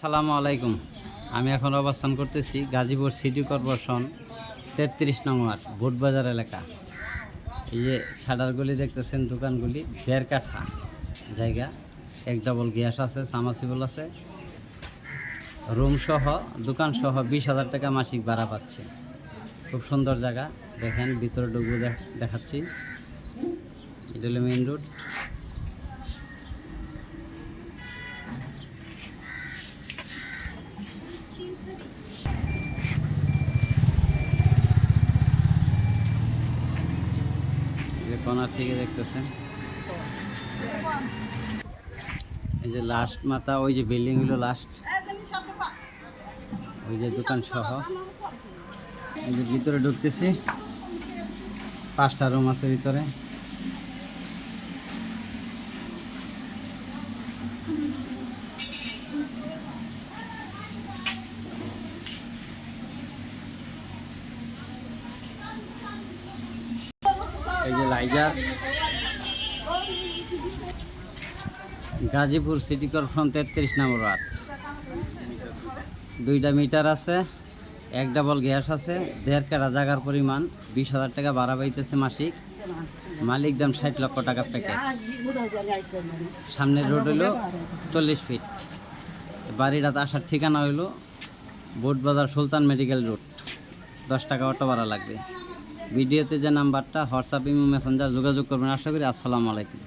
সালামু আলাইকুম। আমি এখন অবস্থান করতেছি গাজীপুর সিটি কর্পোরেশন তেত্রিশ নং ওয়ার্ড ভোটবাজার এলাকা। এই যে ছাড়ারগুলি দেখতেছেন দোকানগুলি দেড় কাঠা জায়গা। এক ডবল গ্যাস আছে, সামাসিবল আছে। রুম সহ, দোকান সহ বিশ হাজার টাকা মাসিক ভাড়া পাচ্ছে। খুব সুন্দর জায়গা, দেখেন ভিতরে ডুবু দেখাচ্ছি। এটা হলো মেইন রোড কর্নার থেকে দেখতেছেন। এই যে লাস্ট মাথা, ওই যে বিল্ডিং হলো লাস্ট ওই যে দোকান সহ। এই যে ভিতরে ঢুকতেছি। পাঁচটা রুম আছে ভিতরে। এই যে গাজীপুর সিটি কর্পোরেশন তেত্রিশ নম্বর ওয়ার্ড। দুইটা মিটার আছে, এক ডাবল গ্যাস আছে, দেড় কাটা জায়গার পরিমাণ, বিশ হাজার টাকা ভাড়া পাইতেছে মাসিক। মালিক দাম ষাট লক্ষ টাকা প্যাকেজ সামনের রোড হইল চল্লিশ ফিট বাড়িটাতে আসার ঠিকানা হইল বোটবাজার সুলতান মেডিকেল রোড। দশ টাকা অটো ভাড়া লাগবে। ভিডিওতে যে নাম্বারটা হোয়াটসঅ্যাপ ইমো মেসেঞ্জার যোগাযোগ করবেন। আশা করি আসসালামু আলাইকুম।